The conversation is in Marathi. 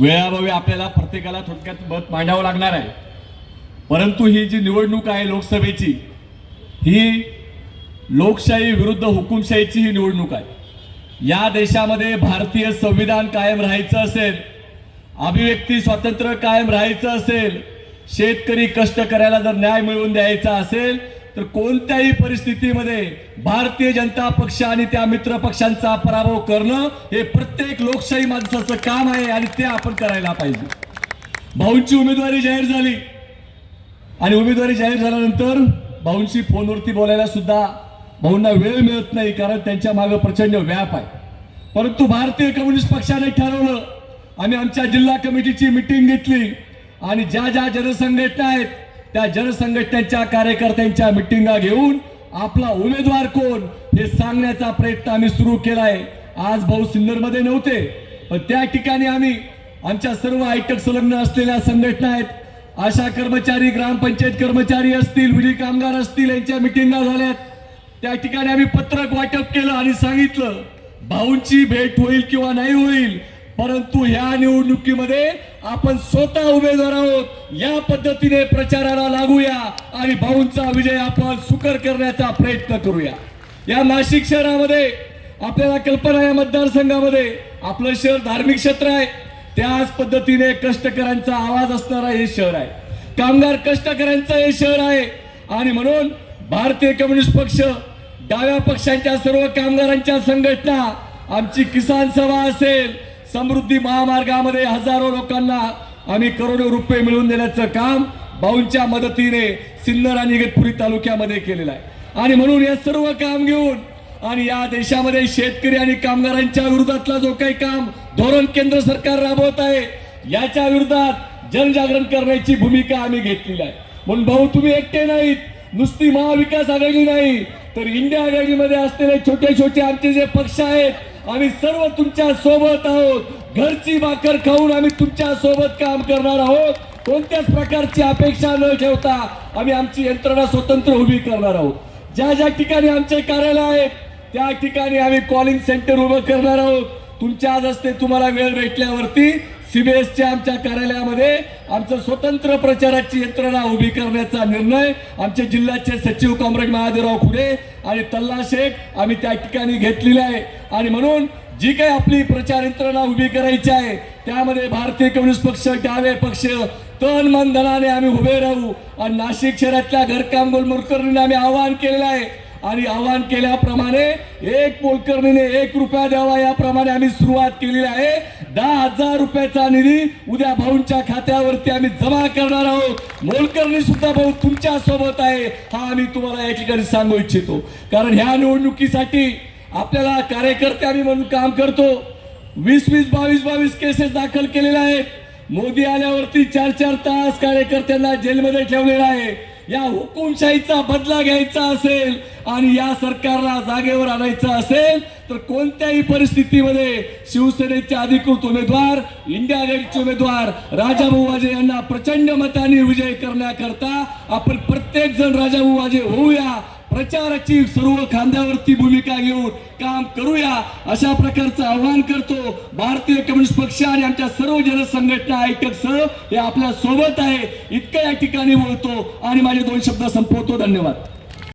वेळाभावी आपल्याला प्रत्येकाला थोडक्यात मत मांडावं लागणार आहे. परंतु ही जी निवडणूक आहे लोकसभेची ही लोकशाही विरुद्ध हुकुमशाहीची ही निवडणूक आहे. या देशामध्ये भारतीय संविधान कायम राहायचं असेल अभिव्यक्ती स्वातंत्र्य कायम राहायचं असेल शेतकरी कष्ट करायला जर न्याय मिळवून द्यायचा असेल तर कोणत्याही परिस्थितीमध्ये भारतीय जनता पक्ष आणि त्या मित्र पक्षांचा पराभव करणं हे प्रत्येक लोकशाही माणसाचं काम आहे आणि ते आपण करायला पाहिजे. भाऊंची उमेदवारी जाहीर झाली. आणि उमेदवारी जाहीर झाल्यानंतर भाऊंशी फोनवरती बोलायला सुद्धा भाऊंना वेळ मिळत नाही कारण त्यांच्या मागे प्रचंड व्याप आहे. परंतु भारतीय कम्युनिस्ट पक्षाने ठरवलं आम्ही आमच्या जिल्हा कमिटीची मिटिंग घेतली आणि ज्या ज्या जनसंघटना आहेत त्या जनसंघटनेच्या कार्यकर्त्यांच्या मिटिंगा घेऊन आपला उमेदवार कोण हे सांगण्याचा प्रयत्न आम्ही सुरू केलाय. आज भाऊ सिन्नरमध्ये नव्हते पण त्या ठिकाणी आम्ही आमच्या सर्व आयटक संलग्न असलेल्या संघटना आहेत. आशा कर्मचारी ग्रामपंचायत कर्मचारी असतील विधी कामगार असतील यांच्या मिटिंगा झाल्यात. त्या ठिकाणी आम्ही पत्रक वाटप केलं आणि सांगितलं भाऊंची भेट होईल किंवा नाही होईल परंतु ह्या निवडणुकीमध्ये आपण स्वतः उमेदवार आहोत. या पद्धतीने प्रचाराला लागूया आणि भाऊंचा विजय आपण सुकर करण्याचा प्रयत्न करूया. या नाशिक शहरामध्ये आपल्याला कल्पना या मतदारसंघामध्ये आपलं शहर धार्मिक क्षेत्र आहे. त्याच पद्धतीने कष्टकऱ्यांचा आवाज असणारा हे शहर आहे. कामगार कष्टकऱ्यांचं हे शहर आहे. आणि म्हणून भारतीय कम्युनिस्ट पक्ष डाव्या पक्षांच्या सर्व कामगारांच्या संघटना आमची किसान सभा असेल समृद्धी महामार्गामध्ये हजारो लोकांना आम्ही करोडो रुपये मिळवून देण्याचं काम भाऊंच्या मदतीने सिन्नर आणि इगतपुरी तालुक्यामध्ये केलेलं आहे. आणि म्हणून हे सर्व काम घेऊन आणि या देशामध्ये शेतकरी आणि कामगारांच्या विरोधातला जो काही काम धोरण केंद्र सरकार राबवत आहे याच्या विरोधात जनजागरण करण्याची भूमिका आम्ही घेतलेली आहे. म्हणून भाऊ तुम्ही एकटे नाहीत. नुसती महाविकास आघाडी नाही तर इंडिया आघाडीमध्ये असलेले छोटे छोटे आमचे जे पक्ष आहेत आम्ही सर्व तुमच्यासोबत आहोत. घरची भाकर खाऊन आम्ही तुमच्यासोबत काम करणार आहोत. कोणत्याच प्रकारची अपेक्षा न ठेवता आम्ही आमची यंत्रणा स्वतंत्र उभी करणार आहोत. ज्या ज्या ठिकाणी आमचे कार्यालय आहेत त्या ठिकाणी आम्ही कॉलिंग सेंटर उभं करणार आहोत. तुमच्या आज असते तुम्हाला वेळ भेटल्यावरती सीबीएसच्या आमच्या कार्यालयामध्ये आमचं स्वतंत्र प्रचाराची यंत्रणा उभी करण्याचा निर्णय आमचे जिल्ह्याचे सचिव कॉम्रेड महादेवराव खुडे आणि तल्ला शेख आम्ही त्या ठिकाणी घेतलेले आहे. आणि म्हणून जी काही आपली प्रचार यंत्रणा उभी करायची आहे त्यामध्ये भारतीय कम्युनिस्ट पक्ष डावे पक्ष तन मन धनाने आम्ही उभे राहू. आणि नाशिक शहरातल्या घरकाम गोलमोरकरांनी आम्ही आवाहन केलेलं आहे आणि आवाहन केल्याप्रमाणे एक मोलकर्णीने एक रुपया द्यावा याप्रमाणे आम्ही सुरुवात केलेली आहे. दहा हजार रुपयाचा निधी उद्या भाऊंच्या खात्यावरती आम्ही जमा करणार आहोत. मोलकर्णी सुद्धा भाऊ तुमच्यासोबत आहे. हा आम्ही तुम्हाला या ठिकाणी सांगू इच्छितो. कारण ह्या निवडणुकीसाठी आपल्याला कार्यकर्ते आम्ही म्हणून काम करतो. वीस वीस बावीस बावीस केसेस दाखल केलेल्या आहेत. मोदी आल्यावरती चार चार तास कार्यकर्त्यांना जेलमध्ये ठेवलेला आहे. या हुकुमशाहीचा बदला घ्यायचा असेल आणि या सरकारला जागेवर आणायचं असेल तर कोणत्याही परिस्थितीमध्ये शिवसेनेचे अधिकृत उमेदवार इंडिया गेटचे उमेदवार राजाभाऊ वाजे यांना प्रचंड मताने विजय करण्याकरता आपण प्रत्येक जण राजाभाऊ वाजे होऊया. प्रचाराची सर्व खांद्यावरती भूमिका घेऊन काम करूया अशा प्रकारचं आवाहन करतो. भारतीय कम्युनिस्ट पक्ष आणि आमच्या सर्व जनसंघटना ऐकक सह हे आपल्यासोबत आहे. इतकं या ठिकाणी बोलतो आणि माझे दोन शब्द संपवतो. धन्यवाद.